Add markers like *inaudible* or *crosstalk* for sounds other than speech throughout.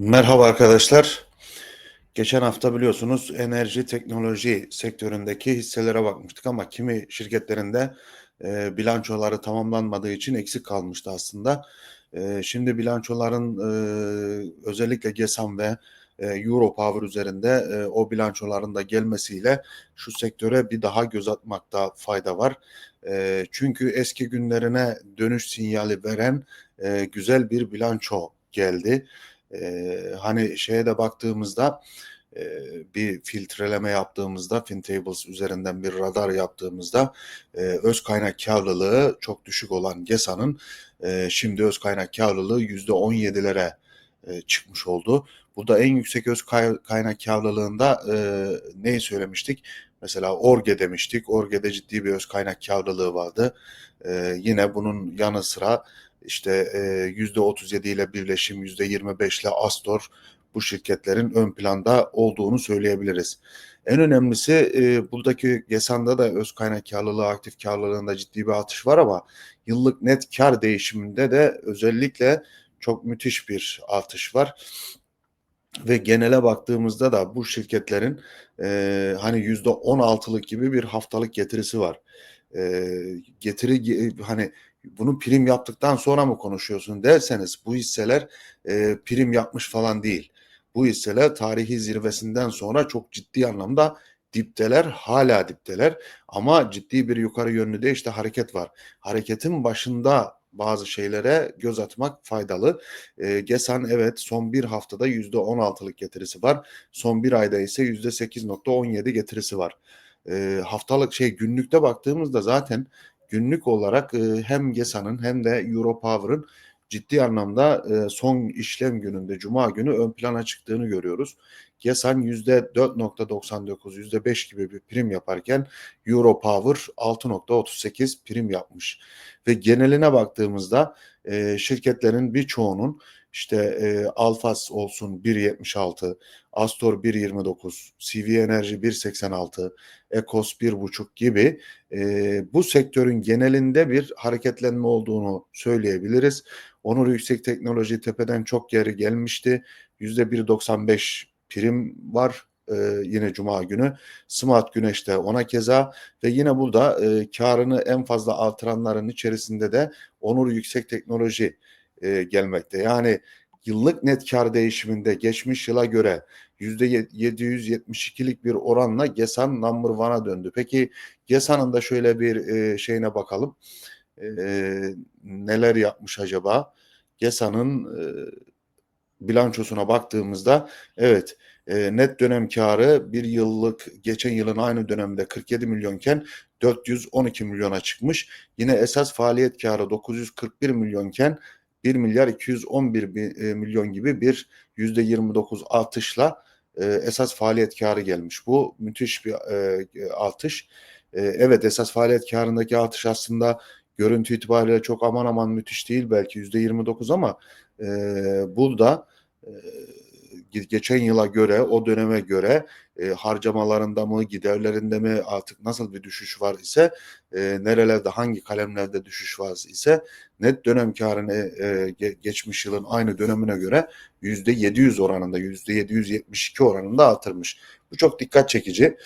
Merhaba arkadaşlar. Geçen hafta biliyorsunuz enerji teknoloji sektöründeki hisselere bakmıştık ama kimi şirketlerinde e, bilançoları tamamlanmadığı için eksik kalmıştı aslında. E, şimdi bilançoların e, özellikle GESAM ve e, Europower üzerinde e, o bilançoların da gelmesiyle şu sektöre bir daha göz atmakta fayda var. E, çünkü eski günlerine dönüş sinyali veren e, güzel bir bilanço geldi. Eee, hani şeye de baktığımızda eee, bir filtreleme yaptığımızda FinTables üzerinden bir radar yaptığımızda eee, öz kaynak karlılığı çok düşük olan GESA'nın eee, şimdi öz kaynak karlılığı %17'lere eee, çıkmış oldu. Burada en yüksek öz kay- kaynak karlılığında eee neyi söylemiştik? Mesela Orge demiştik. Orge'de ciddi bir öz kaynak karlılığı vardı. Eee, yine bunun yanı sıra işte e, %37 ile birleşim, %25 ile Astor bu şirketlerin ön planda olduğunu söyleyebiliriz. En önemlisi e, buradaki GESAN'da da öz kaynak karlılığı, aktif karlılığında ciddi bir artış var ama yıllık net kar değişiminde de özellikle çok müthiş bir artış var. Ve genele baktığımızda da bu şirketlerin e, hani yüzde 16'lık gibi bir haftalık getirisi var. E, getiri hani bunu prim yaptıktan sonra mı konuşuyorsun derseniz bu hisseler e, prim yapmış falan değil. Bu hisseler tarihi zirvesinden sonra çok ciddi anlamda dipteler, hala dipteler ama ciddi bir yukarı yönlü de işte hareket var. Hareketin başında bazı şeylere göz atmak faydalı. E, GESAN evet son bir haftada %16'lık getirisi var. Son bir ayda ise %8.17 getirisi var. E, haftalık şey günlükte baktığımızda zaten günlük olarak hem GESA'nın hem de Europower'ın ciddi anlamda son işlem gününde Cuma günü ön plana çıktığını görüyoruz. GESAN %4.99, %5 gibi bir prim yaparken Europower 6.38 prim yapmış. Ve geneline baktığımızda e, şirketlerin birçoğunun işte e, Alfas olsun 1.76, Astor 1.29, CV Enerji 1.86, Ekos 1.5 gibi e, bu sektörün genelinde bir hareketlenme olduğunu söyleyebiliriz. Onur Yüksek Teknoloji tepeden çok geri gelmişti. %1.95 prim var e, yine Cuma günü. Smart Güneş'te ona keza ve yine burada e, karını en fazla artıranların içerisinde de Onur Yüksek Teknoloji e, gelmekte. Yani yıllık net kar değişiminde geçmiş yıla göre %772'lik bir oranla GESAN number one'a döndü. Peki GESAN'ın da şöyle bir e, şeyine bakalım. E, neler yapmış acaba? GESAN'ın e, bilançosuna baktığımızda evet e, net dönem karı bir yıllık geçen yılın aynı dönemde 47 milyonken 412 milyona çıkmış. Yine esas faaliyet karı 941 milyonken 1 milyar 211 e, milyon gibi bir yüzde 29 artışla e, esas faaliyet karı gelmiş. Bu müthiş bir e, artış. Evet esas faaliyet karındaki artış aslında görüntü itibariyle çok aman aman müthiş değil belki yüzde 29 ama e, burada geçen yıla göre, o döneme göre e, harcamalarında mı, giderlerinde mi artık nasıl bir düşüş var ise, e, nerelerde, hangi kalemlerde düşüş var ise net dönem karını e, geçmiş yılın aynı dönemine göre yüzde 700 oranında, yüzde 772 oranında artırmış. Bu çok dikkat çekici.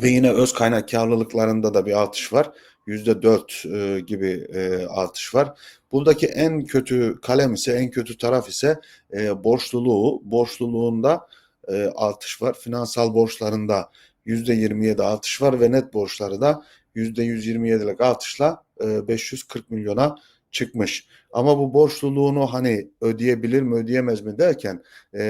Ve yine öz kaynak karlılıklarında da bir artış var. %4 e, gibi e, artış var. Buradaki en kötü kalem ise en kötü taraf ise e, borçluluğu. Borçluluğunda e, artış var. Finansal borçlarında %27 artış var ve net borçları da %127'lik artışla e, 540 milyona çıkmış. Ama bu borçluluğunu hani ödeyebilir mi ödeyemez mi derken e,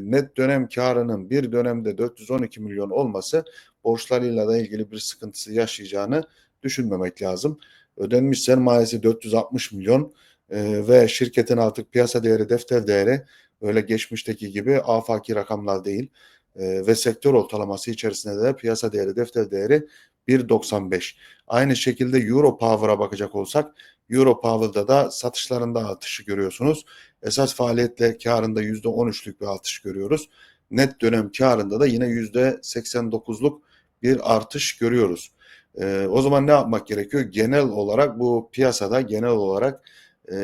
net dönem karının bir dönemde 412 milyon olması borçlarıyla da ilgili bir sıkıntısı yaşayacağını düşünmemek lazım. Ödenmiş sermayesi 460 milyon e, ve şirketin artık piyasa değeri, defter değeri öyle geçmişteki gibi afaki rakamlar değil. E, ve sektör ortalaması içerisinde de piyasa değeri, defter değeri 1.95. Aynı şekilde Euro Power'a bakacak olsak Euro Power'da da satışlarında artışı görüyorsunuz. Esas faaliyetle karında %13'lük bir artış görüyoruz. Net dönem karında da yine %89'luk bir artış görüyoruz. E, o zaman ne yapmak gerekiyor? Genel olarak bu piyasada genel olarak e,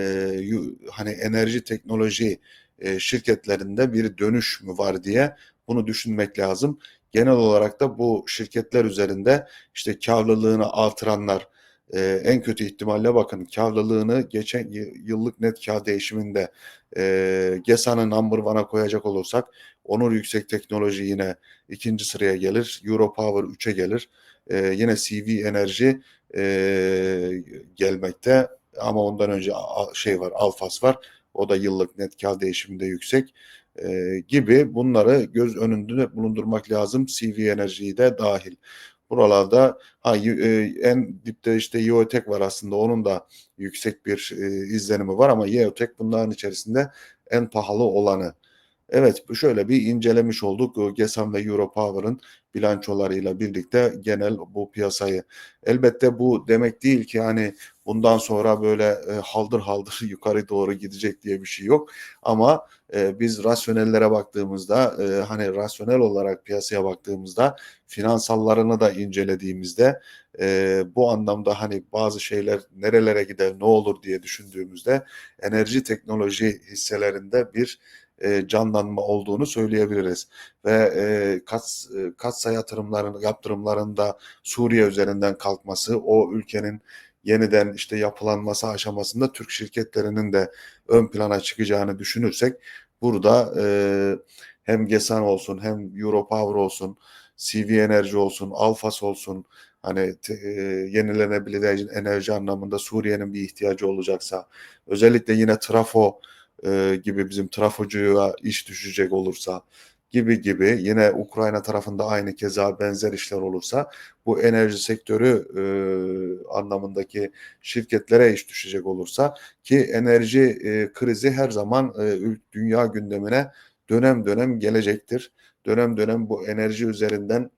hani enerji teknoloji e, şirketlerinde bir dönüş mü var diye bunu düşünmek lazım. Genel olarak da bu şirketler üzerinde işte karlılığını artıranlar e, en kötü ihtimalle bakın karlılığını geçen yıllık net kar değişiminde e, GESA'nı number one'a koyacak olursak Onur Yüksek Teknoloji yine ikinci sıraya gelir. Europower 3'e gelir. E, yine CV Enerji e, gelmekte ama ondan önce şey var Alfas var. O da yıllık net kar değişiminde yüksek gibi bunları göz önünde bulundurmak lazım. CV Enerji'yi de dahil. Buralarda ha, e, en dipte işte Yeotek var aslında onun da yüksek bir e, izlenimi var ama Yeotek bunların içerisinde en pahalı olanı. Evet, şöyle bir incelemiş olduk. O GESAM ve Europower'ın bilançolarıyla birlikte genel bu piyasayı. Elbette bu demek değil ki hani bundan sonra böyle e, haldır haldır *laughs* yukarı doğru gidecek diye bir şey yok. Ama e, biz rasyonellere baktığımızda e, hani rasyonel olarak piyasaya baktığımızda finansallarını da incelediğimizde e, bu anlamda hani bazı şeyler nerelere gider ne olur diye düşündüğümüzde enerji teknoloji hisselerinde bir e, canlanma olduğunu söyleyebiliriz. Ve e, kat, e, katsa yatırımların, yaptırımlarında Suriye üzerinden kalkması, o ülkenin yeniden işte yapılanması aşamasında Türk şirketlerinin de ön plana çıkacağını düşünürsek burada e, hem GESAN olsun hem Europower olsun CV Enerji olsun, Alfas olsun hani e, yenilenebilir enerji anlamında Suriye'nin bir ihtiyacı olacaksa özellikle yine trafo e, gibi bizim trafocuya iş düşecek olursa gibi gibi yine Ukrayna tarafında aynı keza benzer işler olursa bu enerji sektörü e, anlamındaki şirketlere iş düşecek olursa ki enerji e, krizi her zaman e, dünya gündemine dönem dönem gelecektir. Dönem dönem bu enerji üzerinden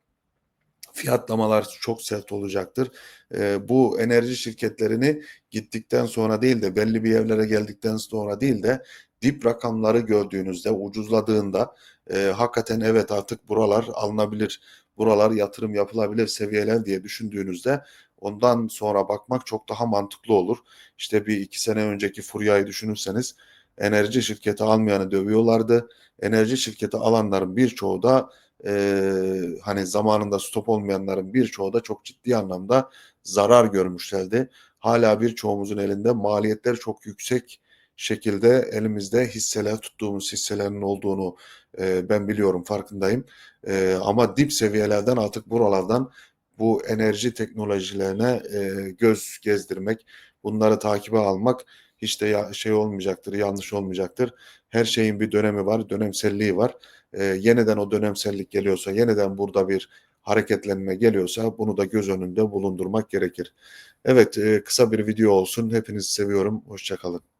fiyatlamalar çok sert olacaktır. E, bu enerji şirketlerini gittikten sonra değil de belli bir yerlere geldikten sonra değil de dip rakamları gördüğünüzde ucuzladığında e, hakikaten evet artık buralar alınabilir, buralar yatırım yapılabilir seviyeler diye düşündüğünüzde ondan sonra bakmak çok daha mantıklı olur. İşte bir iki sene önceki furyayı düşünürseniz enerji şirketi almayanı dövüyorlardı. Enerji şirketi alanların birçoğu da e, hani zamanında stop olmayanların birçoğu da çok ciddi anlamda zarar görmüşlerdi. Hala birçoğumuzun elinde maliyetler çok yüksek şekilde elimizde hisseler tuttuğumuz hisselerin olduğunu e, ben biliyorum farkındayım. E, ama dip seviyelerden artık buralardan bu enerji teknolojilerine e, göz gezdirmek, bunları takibe almak hiç de ya, şey olmayacaktır, yanlış olmayacaktır. Her şeyin bir dönemi var, dönemselliği var. E, yeniden o dönemsellik geliyorsa, yeniden burada bir hareketlenme geliyorsa bunu da göz önünde bulundurmak gerekir. Evet, e, kısa bir video olsun. Hepinizi seviyorum. Hoşçakalın.